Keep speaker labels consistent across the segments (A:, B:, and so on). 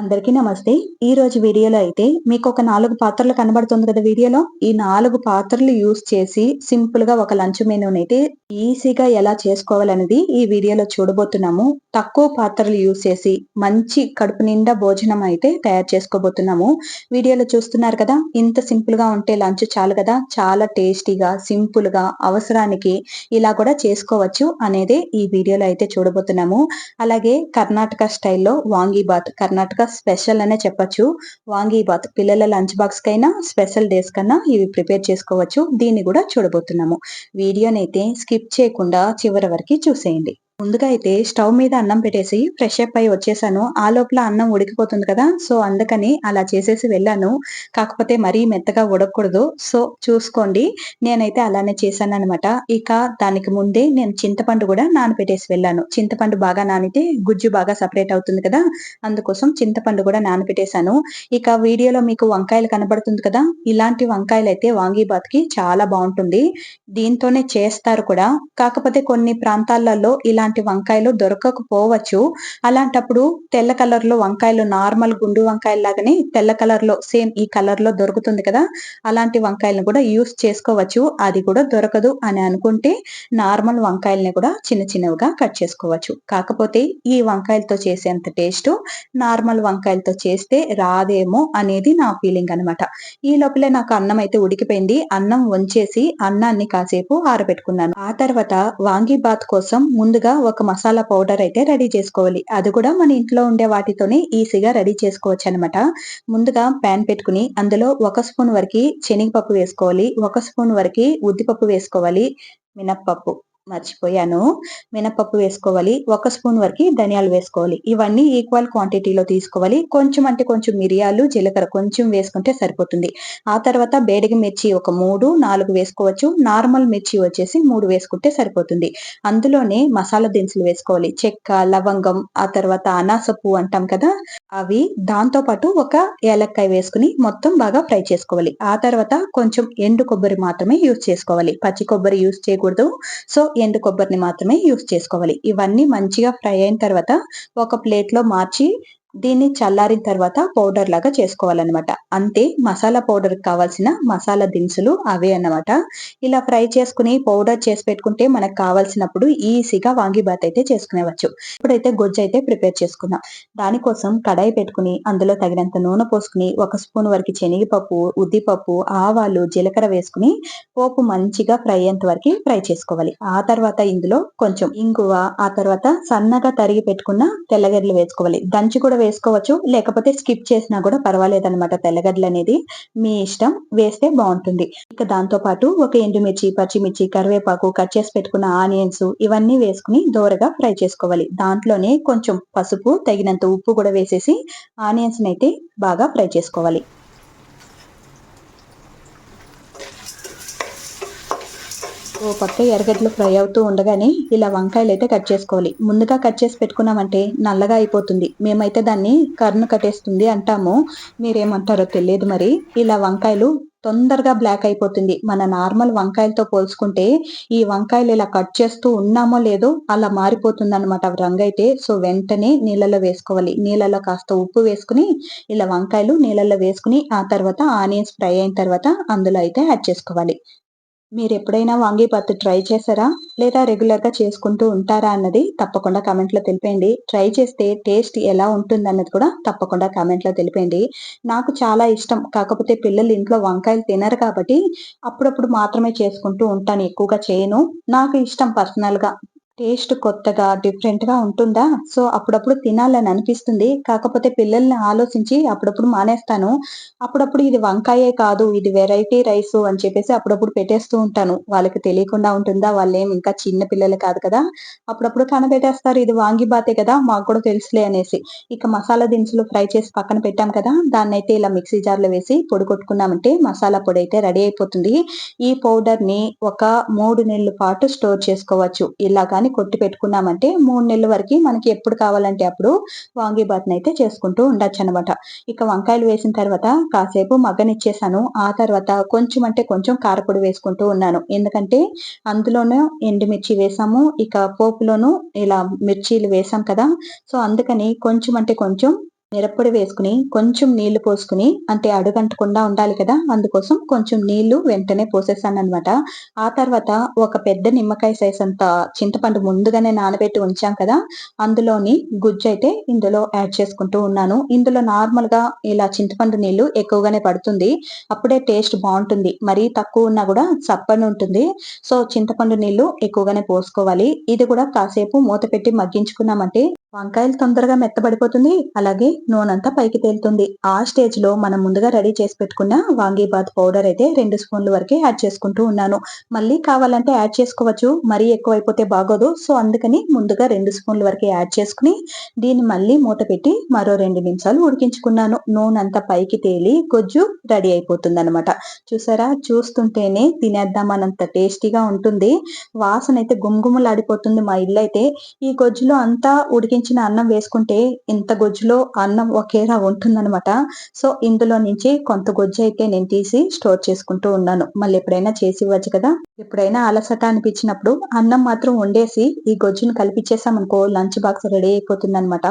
A: అందరికీ నమస్తే. ఈ రోజు వీడియోలో అయితే మీకు ఒక నాలుగు పాత్రలు కనబడుతుంది కదా వీడియోలో. ఈ నాలుగు పాత్రలు యూస్ చేసి సింపుల్గా ఒక లంచ్ మెనూని అయితే ఈజీగా ఎలా చేసుకోవాలనేది ఈ వీడియోలో చూడబోతున్నాము. తక్కువ పాత్రలు యూస్ చేసి మంచి కడుపు నిండా భోజనం అయితే తయారు చేసుకోబోతున్నాము. వీడియోలో చూస్తున్నారు కదా ఇంత సింపుల్గా ఉంటే లంచ్ చాలు కదా. చాలా టేస్టీగా సింపుల్గా అవసరానికి ఇలా కూడా చేసుకోవచ్చు అనేది ఈ వీడియోలో అయితే చూడబోతున్నాము. అలాగే కర్ణాటక స్టైల్లో వాంగీబాత్ కర్ణాటక స్పెషల్ అనే చెప్పొచ్చు. వాంగి బాత్ పిల్లల లంచ్ బాక్స్ కైనా స్పెషల్ డేస్ కన్నా ఇవి ప్రిపేర్ చేసుకోవచ్చు. దీన్ని కూడా చూడబోతున్నాము. వీడియోనైతే స్కిప్ చేయకుండా చివరి వరకు చూసేయండి. ముందుగా అయితే స్టవ్ మీద అన్నం పెట్టేసి ఫ్రెష్ అప్ అయి వచ్చేసాను. ఆ లోపల అన్నం ఉడికిపోతుంది కదా సో అందుకని అలా చేసేసి వెళ్ళాను. కాకపోతే మరీ మెత్తగా ఉడకూడదు. సో చూసుకోండి నేనైతే అలానే చేశాను అనమాట ఇక దానికి ముందే నేను చింతపండు కూడా నానపెట్టేసి వెళ్ళాను. చింతపండు బాగా నానితే గుజ్జు బాగా సపరేట్ అవుతుంది కదా అందుకోసం చింతపండు కూడా నానపెట్టేశాను ఇక వీడియోలో మీకు వంకాయలు కనబడుతుంది కదా ఇలాంటి వంకాయలు అయితే వాంగీబాత్కి చాలా బాగుంటుంది. దీంతోనే చేస్తారు కూడా. కాకపోతే కొన్ని ప్రాంతాలలో ఇలా ఇలాంటి వంకాయలు దొరకకపోవచ్చు. అలాంటప్పుడు తెల్ల కలర్లో వంకాయలు నార్మల్ గుండు వంకాయలు లాగానే తెల్ల కలర్లో సేమ్ ఈ కలర్లో దొరుకుతుంది కదా. అలాంటి వంకాయలను కూడా యూస్ చేసుకోవచ్చు. అది కూడా దొరకదు అని అనుకుంటే నార్మల్ వంకాయల్ని కూడా చిన్న చిన్నవిగా కట్ చేసుకోవచ్చు. కాకపోతే ఈ వంకాయలతో చేసేంత టేస్ట్ నార్మల్ వంకాయలతో చేస్తే రాదేమో అనేది నా ఫీలింగ్ అనమాట ఈ లోపలే నాకు అన్నం అయితే ఉడికిపోయింది. అన్నం వంచేసి అన్నాన్ని కాసేపు ఆరబెట్టుకున్నాను. ఆ తర్వాత వాంగి బాత్ కోసం ముందుగా ఒక మసాలా పౌడర్ అయితే రెడీ చేసుకోవాలి. అది కూడా మన ఇంట్లో ఉండే వాటితోనే ఈజీగా రెడీ చేసుకోవచ్చు అనమాట ముందుగా ప్యాన్ పెట్టుకుని అందులో ఒక స్పూన్ వరకు శనగపప్పు వేసుకోవాలి. ఒక స్పూన్ వరకు ఉద్దిపప్పు వేసుకోవాలి. మినప్పప్పు. మర్చిపోయాను. మినపప్పు వేసుకోవాలి. ఒక స్పూన్ వరకు ధనియాలు వేసుకోవాలి. ఇవన్నీ ఈక్వల్ క్వాంటిటీలో తీసుకోవాలి. కొంచెం అంటే కొంచెం మిరియాలు జీలకర్ర కొంచెం వేసుకుంటే సరిపోతుంది. ఆ తర్వాత బేడిగి మిర్చి ఒక మూడు నాలుగు వేసుకోవచ్చు. నార్మల్ మిర్చి వచ్చేసి మూడు వేసుకుంటే సరిపోతుంది. అందులోనే మసాలా దినుసులు వేసుకోవాలి. చెక్క లవంగం ఆ తర్వాత అనాస పువ్వు అంటాం కదా? అవి దాంతో పాటు ఒక ఏలక్కాయ వేసుకుని మొత్తం బాగా ఫ్రై చేసుకోవాలి. ఆ తర్వాత కొంచెం ఎండు కొబ్బరి మాత్రమే యూజ్ చేసుకోవాలి. పచ్చి కొబ్బరి యూజ్ చేయకూడదు. సో ఎండు కొబ్బరిని మాత్రమే యూస్ చేసుకోవాలి. ఇవన్నీ మంచిగా ఫ్రై అయిన తర్వాత ఒక ప్లేట్లో మార్చి దీన్ని చల్లారిన తర్వాత పౌడర్ లాగా చేసుకోవాలన్నమాట. అంతే మసాలా పౌడర్ కావాల్సిన మసాలా దినుసులు అవే అన్నమాట. ఇలా ఫ్రై చేసుకుని పౌడర్ చేసి పెట్టుకుంటే మనకు కావాల్సినప్పుడు ఈజీగా వాంగిబాత్ అయితే చేసుకునేవచ్చు. ఇప్పుడైతే గొజ్జు అయితే ప్రిపేర్ చేసుకుందాం. దానికోసం కడాయి పెట్టుకుని అందులో తగినంత నూనె పోసుకుని ఒక స్పూన్ వరకు శనగపప్పు ఉద్దిపప్పు ఆవాలు జీలకర్ర వేసుకుని పోపు మంచిగా ఫ్రై అయ్యేంత వరకు ఫ్రై చేసుకోవాలి. ఆ తర్వాత ఇందులో కొంచెం ఇంగువ ఆ తర్వాత సన్నగా తరిగి పెట్టుకున్న తెల్లగడ్డలు వేసుకోవాలి. దంచి కూడా వేసుకోవచ్చు. లేకపోతే స్కిప్ చేసినా కూడా పర్వాలేదు అనమాట తెల్లగడ్డలు అనేది మీ ఇష్టం వేస్తే బాగుంటుంది. ఇక దాంతో పాటు ఒక ఎండుమిర్చి పచ్చిమిర్చి కరివేపాకు కట్ చేసి పెట్టుకున్న ఆనియన్స్ ఇవన్నీ వేసుకుని దోరగా ఫ్రై చేసుకోవాలి. దాంట్లోనే కొంచెం పసుపు తగినంత ఉప్పు కూడా వేసేసి ఆనియన్స్ అయితే బాగా ఫ్రై చేసుకోవాలి. ఓ పక్క ఎర్రగడ్డలు ఫ్రై అవుతూ ఉండగానే ఇలా వంకాయలు అయితే కట్ చేసుకోవాలి. ముందుగా కట్ చేసి పెట్టుకున్నామంటే నల్లగా అయిపోతుంది. మేమైతే దాన్ని కర్ను కట్టేస్తుంది అంటాము. మీరేమంటారో తెలియదు మరి. ఇలా వంకాయలు తొందరగా బ్లాక్ అయిపోతుంది. మన నార్మల్ వంకాయలతో పోల్చుకుంటే ఈ వంకాయలు ఇలా కట్ చేస్తూ ఉన్నామో లేదో అలా మారిపోతుంది అనమాట రంగు అయితే సో వెంటనే నీళ్ళలో వేసుకోవాలి. నీళ్ళలో కాస్త ఉప్పు వేసుకుని ఇలా వంకాయలు నీళ్ళలో వేసుకుని ఆ తర్వాత ఆనియన్స్ ఫ్రై అయిన తర్వాత అందులో అయితే యాడ్ చేసుకోవాలి. మీరు ఎప్పుడైనా వాంగీబాత్ ట్రై చేశారా? లేదా రెగ్యులర్గా చేసుకుంటూ ఉంటారా అన్నది తప్పకుండా కామెంట్లో తెలిపేయండి. ట్రై చేస్తే టేస్ట్ ఎలా ఉంటుంది అన్నది కూడా తప్పకుండా కామెంట్లో తెలిపేయండి. నాకు చాలా ఇష్టం. కాకపోతే పిల్లలు ఇంట్లో వంకాయలు తినరు కాబట్టి అప్పుడప్పుడు మాత్రమే చేసుకుంటూ ఉంటాను. ఎక్కువగా చేయను. నాకు ఇష్టం పర్సనల్గా. టేస్ట్ కొత్తగా డిఫరెంట్గా ఉంటుందా? సో అప్పుడప్పుడు తినాలని అనిపిస్తుంది. కాకపోతే పిల్లల్ని ఆలోచించి అప్పుడప్పుడు మానేస్తాను. అప్పుడప్పుడు ఇది వంకాయే కాదు ఇది వెరైటీ రైస్ అని చెప్పేసి అప్పుడప్పుడు పెట్టేస్తూ ఉంటాను. వాళ్ళకి తెలియకుండా ఉంటుందా? వాళ్ళేం ఇంకా చిన్న పిల్లలు కాదు కదా? అప్పుడప్పుడు కనబెట్టేస్తారు ఇది వాంగిబాతే కదా? మాకు కూడా తెలుసులే అనేసి. ఇక మసాలా దినుసులు ఫ్రై చేసి పక్కన పెట్టాం కదా? దాన్ని అయితే ఇలా మిక్సీ జార్లో వేసి పొడి కొట్టుకున్నామంటే మసాలా పొడి అయితే రెడీ అయిపోతుంది. ఈ పౌడర్ని ఒక మూడు నెలల పాటు స్టోర్ చేసుకోవచ్చు. ఇలా కానీ వంకాయని కొట్టి పెట్టుకున్నామంటే మూడు నెలల వరకు మనకి ఎప్పుడు కావాలంటే అప్పుడు వాంగీబాత్ని అయితే చేసుకుంటూ ఉండొచ్చు అనమాట ఇక వంకాయలు వేసిన తర్వాత కాసేపు మగ్గనిచ్చేసాను. ఆ తర్వాత కొంచెం అంటే కొంచెం కారపొడి వేసుకుంటూ ఉన్నాను. ఎందుకంటే అందులోనూ ఎండుమిర్చి వేసాము. ఇక పోపులోను ఇలా మిర్చీలు వేసాం కదా. సో అందుకని కొంచెం అంటే కొంచెం మిరప్పొడి వేసుకుని కొంచెం నీళ్ళు పోసుకుని అంటే అడుగంటకుండా ఉండాలి కదా అందుకోసం కొంచెం నీళ్ళు వెంటనే పోసేసాను అనమాట ఆ తర్వాత ఒక పెద్ద నిమ్మకాయ సైజ్ అంత చింతపండు ముందుగానే నానబెట్టి ఉంచాం కదా అందులోని గుజ్జు అయితే ఇందులో యాడ్ చేసుకుంటూ ఉన్నాను. ఇందులో నార్మల్గా ఇలా చింతపండు నీళ్ళు ఎక్కువగానే పడుతుంది. అప్పుడే టేస్ట్ బాగుంటుంది. మరీ తక్కువ ఉన్నా కూడా చప్పని ఉంటుంది. సో చింతపండు నీళ్ళు ఎక్కువగానే పోసుకోవాలి. ఇది కూడా కాసేపు మూత పెట్టి మగ్గించుకున్నామంటే వంకాయలు తొందరగా మెత్తబడిపోతుంది. అలాగే నూనెంతా పైకి తేలుతుంది. ఆ స్టేజ్లో మనం ముందుగా రెడీ చేసి పెట్టుకున్న వాంగీబాత్ పౌడర్ అయితే రెండు స్పూన్ల వరకే యాడ్ చేసుకుంటూ ఉన్నాను. మళ్ళీ కావాలంటే యాడ్ చేసుకోవచ్చు. మరీ ఎక్కువైపోతే బాగోదు. సో అందుకని ముందుగా రెండు స్పూన్ల వరకే యాడ్ చేసుకుని దీన్ని మళ్ళీ మూత పెట్టి మరో రెండు నిమిషాలు ఉడికించుకున్నాను. నూనె అంతా పైకి తేలి గొజ్జు రెడీ అయిపోతుంది అనమాట చూసారా? చూస్తుంటేనే తినేద్దామనంత టేస్టీగా ఉంటుంది. వాసన అయితే గుమ్గుమలాడిపోతుంది మా ఇల్లు అయితే ఈ గొజ్జులో అంతా ఉడికి ఉడికించిన అన్నం వేసుకుంటే ఇంత గొజ్జులో అన్నం ఒకేలా ఉంటుందన్నమాట. సో ఇందులో నుంచి కొంత గొజ్జు అయితే నేను తీసి స్టోర్ చేసుకుంటూ ఉన్నాను. మళ్ళీ ఎప్పుడైనా చేసి ఇవ్వచ్చు కదా. ఎప్పుడైనా అలసట అనిపించినప్పుడు అన్నం మాత్రం వండేసి ఈ గొజ్జును కలిపిచ్చేసామనుకో లంచ్ బాక్స్ రెడీ అయిపోతుంది అనమాట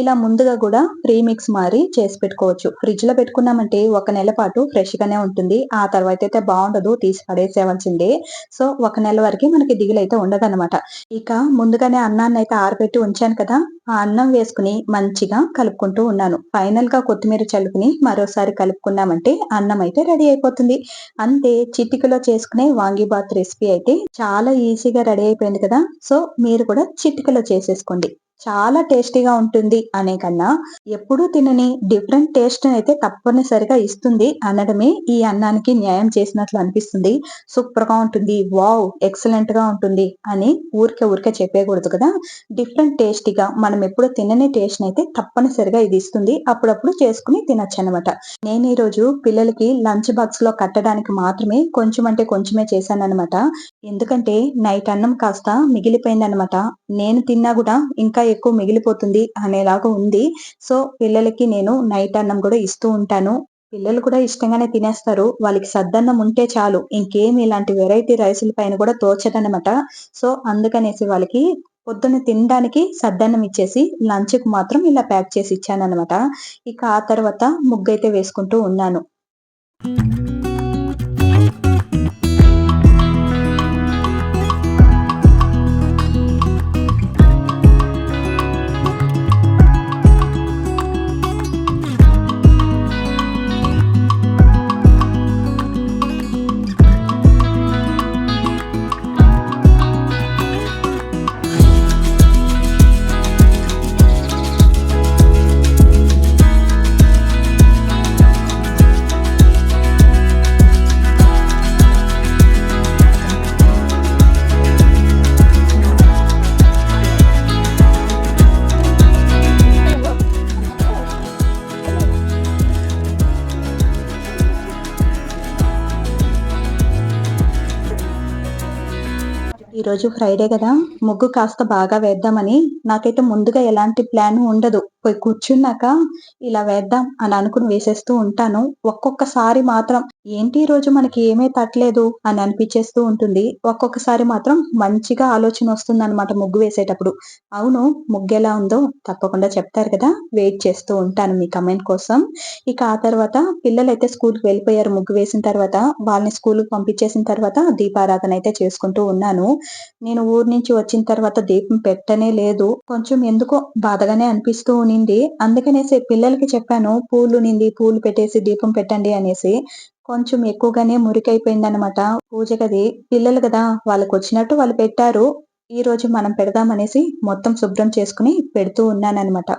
A: ఇలా ముందుగా కూడా ప్రీమిక్స్ మారి చేసి పెట్టుకోవచ్చు. ఫ్రిడ్జ్లో పెట్టుకున్నామంటే ఒక నెల పాటు ఫ్రెష్ గానే ఉంటుంది. ఆ తర్వాత అయితే బాగుండదు తీసి పడేసేవలసిందే సో ఒక నెల వరకు మనకి దిగులు అయితే ఉండదన్నమాట. ఇక ముందుగానే అన్నాన్ని అయితే ఆరబెట్టి ఉంచాను కదా. ఆ అన్నం వేసుకుని మంచిగా కలుపుకుంటూ ఉన్నాను. ఫైనల్గా కొత్తిమీర చల్లుకుని మరోసారి కలుపుకున్నామంటే అన్నం అయితే రెడీ అయిపోతుంది. అంతే చిటికలో చేసుకునే వాంగీబాత్ రెసిపీ అయితే చాలా ఈజీగా రెడీ అయిపోయింది కదా. సో మీరు కూడా చిటికలో చేసేసుకోండి. చాలా టేస్టీగా ఉంటుంది అనే కన్నా ఎప్పుడూ తినని డిఫరెంట్ టేస్ట్ అయితే తప్పనిసరిగా ఇస్తుంది. అనడమే ఈ అన్నానికి న్యాయం చేసినట్లు అనిపిస్తుంది. సూపర్గా ఉంటుంది. వావ్ ఎక్సలెంట్గా ఉంటుంది అని ఊరికే ఊరికే చెప్పేయకూడదు కదా. డిఫరెంట్ టేస్టీగా మనం ఎప్పుడు తినని టేస్ట్ అయితే తప్పనిసరిగా ఇది ఇస్తుంది. అప్పుడప్పుడు చేసుకుని తినచ్చు అనమాట నేను ఈ రోజు పిల్లలకి లంచ్ బాక్స్లో కట్టడానికి మాత్రమే కొంచెం అంటే కొంచెమే చేశాను ఎందుకంటే నైట్ అన్నం కాస్త మిగిలిపోయిందనమాట నేను తిన్నా కూడా ఇంకా ఎక్కువ మిగిలిపోతుంది అనేలాగా ఉంది. సో పిల్లలకి నేను నైట్ అన్నం కూడా ఇస్తూ ఉంటాను. పిల్లలు కూడా ఇష్టంగానే తినేస్తారు. వాళ్ళకి సద్దన్నం ఉంటే చాలు. ఇంకేం ఇలాంటి వెరైటీ రైసుల పైన కూడా తోచదనమాట సో అందుకనేసి వాళ్ళకి పొద్దున్న తినడానికి సద్దన్నం ఇచ్చేసి లంచ్కి మాత్రం ఇలా ప్యాక్ చేసి ఇచ్చాను అనమాట ఇక ఆ తర్వాత ముగ్గైతే వేసుకుంటూ ఉన్నాను. ఈ రోజు ఫ్రైడే కదా. ముగ్గు కాస్త బాగా వేద్దామని నాకైతే ముందుగా ఎలాంటి ప్లాన్ ఉండదు. పోయి కూర్చున్నాక ఇలా వేద్దాం అని అనుకుని వేసేస్తూ ఉంటాను. ఒక్కొక్కసారి మాత్రం ఏంటి ఈ రోజు మనకి ఏమీ తట్టలేదు అని అనిపించేస్తూ ఉంటుంది. ఒక్కొక్కసారి మాత్రం మంచిగా ఆలోచన వస్తుంది అనమాట ముగ్గు వేసేటప్పుడు. అవును ముగ్గు ఎలా ఉందో తప్పకుండా చెప్తారు కదా. వెయిట్ చేస్తూ ఉంటాను మీ కమెంట్ కోసం. ఇక ఆ తర్వాత పిల్లలు అయితే స్కూల్కి వెళ్ళిపోయారు ముగ్గు వేసిన తర్వాత. వాళ్ళని స్కూల్కి పంపించేసిన తర్వాత దీపారాధన అయితే చేసుకుంటూ ఉన్నాను. నేను ఊరు నుంచి వచ్చిన తర్వాత దీపం పెట్టనే లేదు. కొంచెం ఎందుకో బాధగానే అనిపిస్తూ నిండి అందుకనేసి పిల్లలకి చెప్పాను పూలు నిండి పూలు పెట్టేసి దీపం పెట్టండి అనేసి. కొంచెం ఎక్కువగానే మురికైపోయింది అనమాట పూజ గది పిల్లలు కదా వాళ్ళకి వచ్చినట్టు వాళ్ళు పెట్టారు. ఈ రోజు మనం పెడదామనేసి మొత్తం శుభ్రం చేసుకుని పెడుతూ ఉన్నానమాట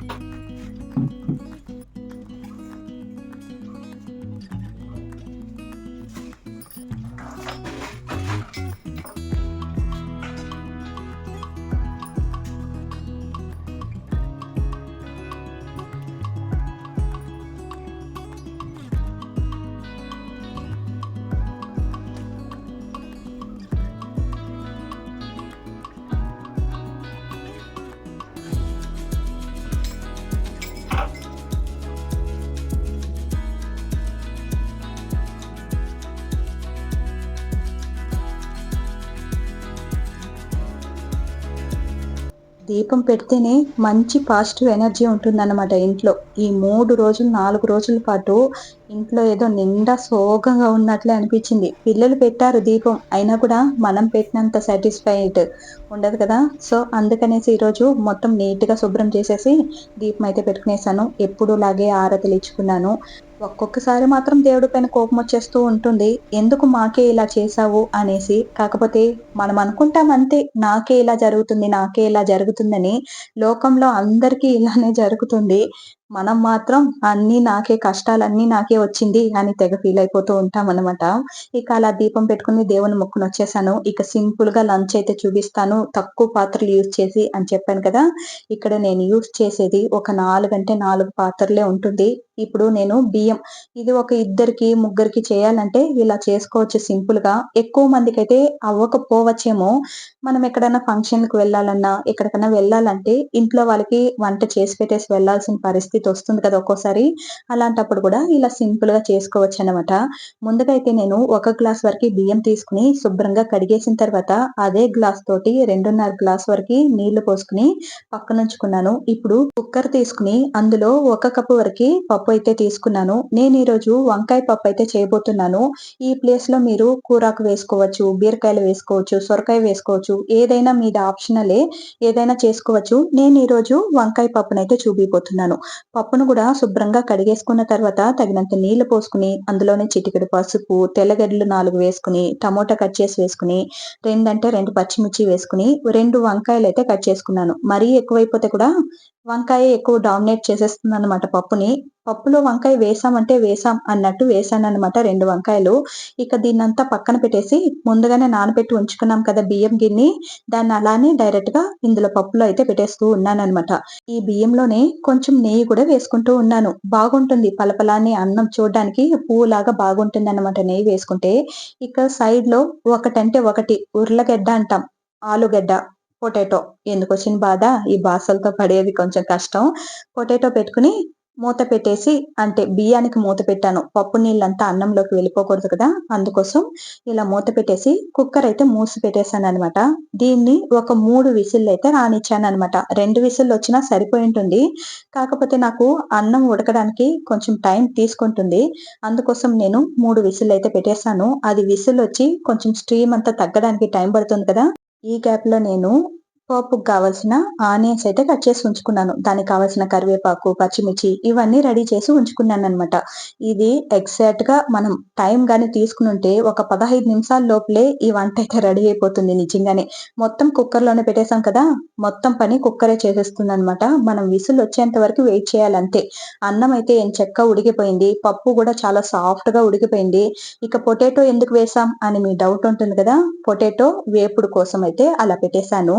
A: Thank you. దీపం పెడితేనే మంచి పాజిటివ్ ఎనర్జీ ఉంటుందన్నమాట ఇంట్లో. ఈ మూడు రోజులు నాలుగు రోజుల పాటు ఇంట్లో ఏదో నిండా సోగంగా ఉన్నట్లే అనిపించింది. పిల్లలు పెట్టారు దీపం అయినా కూడా మనం పెట్టినంత సాటిస్ఫైడ్ ఉండదు కదా? సో అందుకనేసి ఈరోజు మొత్తం నీట్గా శుభ్రం చేసేసి దీపం అయితే పెట్టుకునేసాను. ఎప్పుడు లాగే ఆరతలు ఇచ్చుకున్నాను. ఒక్కొక్కసారి మాత్రం దేవుడి పైన కోపం వచ్చేస్తూ ఉంటుంది. ఎందుకు మాకే ఇలా చేశావు అనేసి. కాకపోతే మనం అనుకుంటాం అంతే నాకే ఇలా జరుగుతుంది నాకే ఇలా జరుగుతుందని. లోకంలో అందరికీ ఇలానే జరుగుతుంది. మనం మాత్రం అన్ని నాకే కష్టాలన్నీ నాకే వచ్చింది అని తెగ ఫీల్ అయిపోతూ ఉంటాం అనమాట ఇక అలా దీపం పెట్టుకుని దేవుని మొక్కును వచ్చేసాను. ఇక సింపుల్గా లంచ్ అయితే చూపిస్తాను. తక్కువ పాత్రలు యూజ్ చేసి అని చెప్పాను కదా ఇక్కడ నేను యూజ్ చేసేది ఒక నాలుగు అంటే నాలుగు పాత్రలే ఉంటుంది. ఇప్పుడు నేను బియ్యం ఇది ఒక ఇద్దరికి ముగ్గురికి చేయాలంటే ఇలా చేసుకోవచ్చు సింపుల్గా. ఎక్కువ మందికి అయితే అవ్వకపోవచ్చేమో మనం ఎక్కడైనా ఫంక్షన్కు వెళ్ళాలన్నా ఎక్కడికైనా వెళ్ళాలంటే ఇంట్లో వాళ్ళకి వంట చేసి పెట్టేసి వెళ్ళాల్సిన పరిస్థితి వస్తుంది కదా ఒక్కోసారి. అలాంటప్పుడు కూడా ఇలా సింపుల్గా చేసుకోవచ్చు అనమాట ముందుగా అయితే నేను ఒక గ్లాస్ వరకు బియ్యం తీసుకుని శుభ్రంగా కడిగేసిన తర్వాత అదే గ్లాస్ తోటి రెండున్నర గ్లాస్ వరకు నీళ్ళు పోసుకుని పక్కనుంచుకున్నాను. ఇప్పుడు కుక్కర్ తీసుకుని అందులో ఒక కప్పు వరకు పప్పు పప్పు అయితే తీసుకున్నాను. నేను ఈరోజు వంకాయ పప్పు అయితే చేయబోతున్నాను. ఈ ప్లేస్లో మీరు కూరాకు వేసుకోవచ్చు బీరకాయలు వేసుకోవచ్చు సొరకాయ వేసుకోవచ్చు ఏదైనా మీద ఆప్షనలే ఏదైనా చేసుకోవచ్చు. నేను ఈరోజు వంకాయ పప్పునైతే చూపిపోతున్నాను పప్పును కూడా శుభ్రంగా కడిగేసుకున్న తర్వాత తగినంత నీళ్ళు పోసుకుని అందులోనే చిటికెడు పసుపు తెల్లగడ్డలు నాలుగు వేసుకుని టమోటా కట్ చేసి వేసుకుని రెండంటే రెండు పచ్చిమిర్చి వేసుకుని రెండు వంకాయలు అయితే కట్ చేసుకున్నాను. మరీ ఎక్కువైపోతే కూడా వంకాయ ఎక్కువ డామినేట్ చేసేస్తుంది అనమాట పప్పుని. పప్పులో వంకాయ వేసామంటే వేసాం అన్నట్టు వేసాను అనమాట రెండు వంకాయలు. ఇక దీన్నంతా పక్కన పెట్టేసి ముందుగానే నానబెట్టి ఉంచుకున్నాం కదా బియ్యం గిన్నె. దాన్ని అలానే డైరెక్ట్గా ఇందులో పప్పులో అయితే పెట్టేస్తూ ఉన్నాను అనమాట ఈ బియ్యంలోనే కొంచెం నెయ్యి కూడా వేసుకుంటూ ఉన్నాను. బాగుంటుంది పలపలాని అన్నం చూడడానికి పువ్వులాగా బాగుంటుంది అనమాట నెయ్యి వేసుకుంటే. ఇక సైడ్లో ఒకటంటే ఒకటి ఉర్లగడ్డ అంటాం. ఆలుగడ్డ. పొటాటో. ఎందుకు వచ్చిన బాధ? ఈ బాసలతో పడేది కొంచెం కష్టం. పొటాటో పెట్టుకుని మూత పెట్టేసి అంటే బియ్యానికి మూత పెట్టాను. పప్పు నీళ్ళంతా అన్నంలోకి వెళ్ళిపోకూడదు కదా? అందుకోసం ఇలా మూత పెట్టేసి కుక్కర్ అయితే మూసి పెట్టేశాను అనమాట దీన్ని ఒక మూడు విసిల్ అయితే రానిచ్చాను అనమాట రెండు విసిల్లు వచ్చినా సరిపోయి ఉంటుంది. కాకపోతే నాకు అన్నం ఉడకడానికి కొంచెం టైం తీసుకుంటుంది. అందుకోసం నేను మూడు విసిల్ అయితే పెట్టేశాను. అది విసిల్ వచ్చి కొంచెం స్ట్రీమ్ అంతా తగ్గడానికి టైం పడుతుంది కదా? ఈ గ్యాప్లో నేను పప్పుకు కావాల్సిన ఆనియన్స్ అయితే కట్ చేసి ఉంచుకున్నాను. దానికి కావాల్సిన కరివేపాకు పచ్చిమిర్చి ఇవన్నీ రెడీ చేసి ఉంచుకున్నాను అనమాట ఇది ఎగ్జాక్ట్గా మనం టైం కానీ తీసుకుని ఉంటే ఒక పదహైదు నిమిషాల లోపలే ఈ వంట అయితే రెడీ అయిపోతుంది నిజంగానే. మొత్తం కుక్కర్లోనే పెట్టేసాం కదా? మొత్తం పని కుక్కరే చేసేస్తుంది అనమాట మనం విసులు వచ్చేంత వరకు వెయిట్ చేయాలంతే. అన్నం అయితే ఏం చెక్క ఉడికిపోయింది. పప్పు కూడా చాలా సాఫ్ట్గా ఉడికిపోయింది. ఇక పొటాటో ఎందుకు వేసాం అని మీ డౌట్ ఉంటుంది కదా? పొటాటో వేపుడు కోసం అయితే అలా పెట్టేశాను.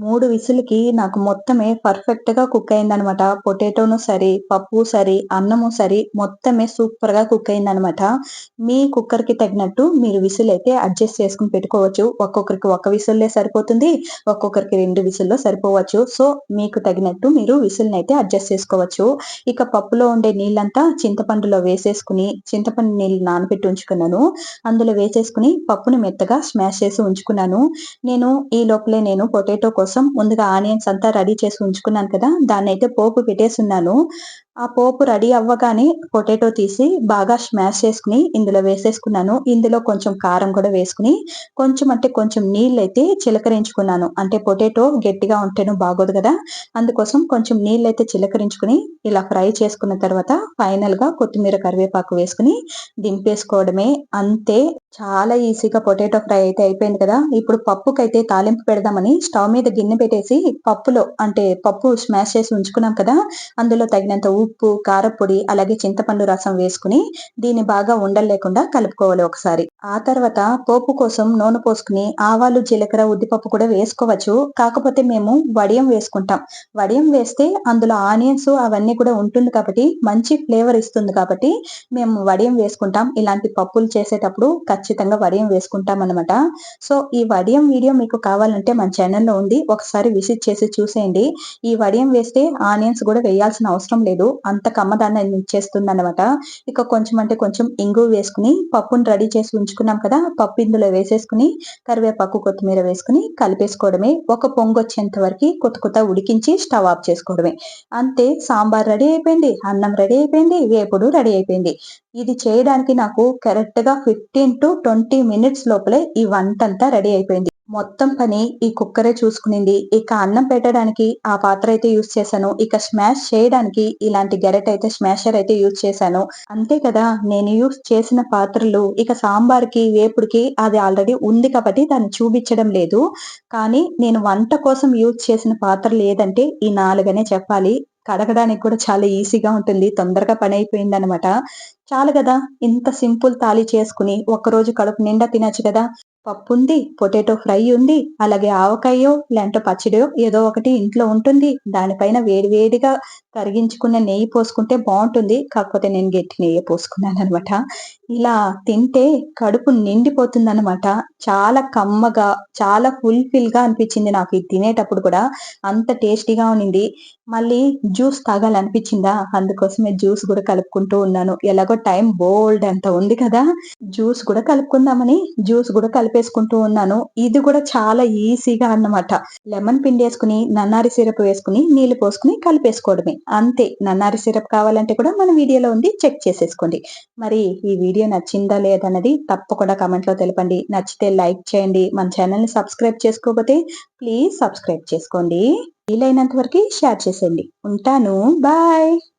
A: మూడు విసులకి నాకు మొత్తమే పర్ఫెక్ట్గా కుక్ అయిందనమాట. పొటాటోను సరే పప్పు సరే అన్నము సరే మొత్తమే సూపర్గా కుక్ అయిందనమాట. మీ కుక్కర్కి తగినట్టు మీరు విసులు అయితే అడ్జస్ట్ చేసుకుని పెట్టుకోవచ్చు. ఒక్కొక్కరికి ఒక విసుల్లే సరిపోతుంది ఒక్కొక్కరికి రెండు విసుల్లో సరిపోవచ్చు. సో మీకు తగినట్టు మీరు విసుల్ని అయితే అడ్జస్ట్ చేసుకోవచ్చు. ఇక పప్పులో ఉండే నీళ్ళంతా చింతపండులో వేసేసుకుని చింతపండు నీళ్ళు నానబెట్టి ఉంచుకున్నాను. అందులో వేసేసుకుని పప్పును మెత్తగా స్మాష్ చేసి ఉంచుకున్నాను. నేను ఈ లోపలే నేను పొటాటో కోసం ముందుగా ఆనియన్స్ అంతా రెడీ చేసి ఉంచుకున్నాను కదా దాన్ని అయితే పోపు పెట్టేస్తున్నాను. ఆ పోపు రెడీ అవ్వగానే పొటాటో తీసి బాగా స్మాష్ చేసుకుని ఇందులో వేసేసుకున్నాను. ఇందులో కొంచెం కారం కూడా వేసుకుని కొంచెం అంటే కొంచెం నీళ్ళు అయితే చిలకరించుకున్నాను. అంటే పొటాటో గట్టిగా ఉంటేనే బాగోదు కదా. అందుకోసం కొంచెం నీళ్ళు అయితే చిలకరించుకుని ఇలా ఫ్రై చేసుకున్న తర్వాత ఫైనల్గా కొత్తిమీర కరివేపాకు వేసుకుని దింపేసుకోవడమే. అంతే చాలా ఈజీగా పొటాటో ఫ్రై అయితే అయిపోయింది కదా. ఇప్పుడు పప్పుకైతే తాలింపు పెడదామని స్టవ్ మీద గిన్నె పెట్టేసి పప్పులో అంటే పప్పు స్మాష్ చేసి ఉంచుకున్నాం కదా. అందులో తగినంత ఉప్పు ఉప్పు కారపొడి అలాగే చింతపండు రసం వేసుకుని దీన్ని బాగా ఉండలేకుండా కలుపుకోవాలి ఒకసారి. ఆ తర్వాత పోపు కోసం నూనె పోసుకుని ఆవాలు జీలకర్ర ఉద్దిపప్పు కూడా వేసుకోవచ్చు. కాకపోతే మేము వడియం వేసుకుంటాం. వడియం వేస్తే అందులో ఆనియన్స్ అవన్నీ కూడా ఉంటుంది కాబట్టి మంచి ఫ్లేవర్ ఇస్తుంది కాబట్టి మేము వడియం వేసుకుంటాం. ఇలాంటి పప్పులు చేసేటప్పుడు ఖచ్చితంగా వడియం వేసుకుంటాం అనమాట సో ఈ వడియం వీడియో మీకు కావాలంటే మన ఛానల్లో ఉంది ఒకసారి విజిట్ చేసి చూసేయండి. ఈ వడియం వేస్తే ఆనియన్స్ కూడా వేయాల్సిన అవసరం లేదు. అంత కమ్మదాన్ని ఇచ్చేస్తుంది అనమాట ఇక కొంచెం అంటే కొంచెం ఇంగు వేసుకుని పప్పును రెడీ చేసి ఉంచుకున్నాం కదా పప్పు ఇందులో వేసేసుకుని కరివేపాకు కొత్తిమీర వేసుకుని కలిపేసుకోవడమే. ఒక పొంగు వచ్చేంత వరకు కొత్త కొత్త ఉడికించి స్టవ్ ఆఫ్ చేసుకోవడమే. అంతే సాంబార్ రెడీ అయిపోయింది అన్నం రెడీ అయిపోయింది వేపుడు రెడీ అయిపోయింది. ఇది చేయడానికి నాకు కరెక్ట్గా ఫిఫ్టీన్ టు ట్వంటీ మినిట్స్ లోపలే ఈ వంట అంతా రెడీ అయిపోయింది. మొత్తం పని ఈ కుక్కరే చూసుకునింది. ఇక అన్నం పెట్టడానికి ఆ పాత్ర అయితే యూజ్ చేశాను. ఇక స్మాష్ చేయడానికి ఇలాంటి గెరెట్ అయితే స్మాషర్ అయితే యూజ్ చేశాను. అంతే కదా నేను యూజ్ చేసిన పాత్రలు ఇక సాంబార్కి వేపుడికి అది ఆల్రెడీ ఉంది కాబట్టి దాన్ని చూపించడం లేదు. కానీ నేను వంట కోసం యూజ్ చేసిన పాత్రలు ఏదంటే ఈ నాలుగనే చెప్పాలి. కడగడానికి కూడా చాలా ఈజీగా ఉంటుంది. తొందరగా పని అయిపోయింది అనమాట చాలు కదా ఇంత సింపుల్ తాళి చేసుకుని రోజు కడుపు నిండా తినచ్చు కదా. పప్పు ఉంది పొటాటో ఫ్రై ఉంది అలాగే ఆవకాయో లేదంటే పచ్చడియో ఏదో ఒకటి ఇంట్లో ఉంటుంది. దానిపైన వేడివేడిగా కరిగించుకున్న నెయ్యి పోసుకుంటే బాగుంటుంది. కాకపోతే నేను గట్టి నెయ్యి పోసుకున్నాను అనమాట ఇలా తింటే కడుపు నిండిపోతుంది అనమాట చాలా కమ్మగా చాలా ఫుల్ఫిల్గా అనిపించింది నాకు ఇది తినేటప్పుడు కూడా. అంత టేస్టీగా ఉన్నింది మళ్ళీ జ్యూస్ తాగాలనిపించిందా? అందుకోసమే జ్యూస్ కూడా కలుపుకుంటూ ఉన్నాను. ఎలాగో టైం బోల్డ్ అంత ఉంది కదా. జ్యూస్ కూడా కలుపుకుందామని జ్యూస్ కూడా కలిపేసుకుంటూ ఉన్నాను. ఇది కూడా చాలా ఈజీగా అన్నమాట. లెమన్ పిండి వేసుకుని నన్నారి సిరప్ వేసుకుని నీళ్ళు పోసుకుని కలిపేసుకోవడమే. అంతే. నన్నారి సిరప్ కావాలంటే కూడా మన వీడియోలో ఉంది చెక్ చేసేసుకోండి. మరి ఈ వీడియో నచ్చిందా లేదన్నది తప్పకుండా కమెంట్లో తెలపండి. నచ్చితే లైక్ చేయండి. మన ఛానల్ని సబ్స్క్రైబ్ చేసుకోకపోతే ప్లీజ్ సబ్స్క్రైబ్ చేసుకోండి. వీలైనంత వరకు షేర్ చేసేయండి. ఉంటాను. బాయ్.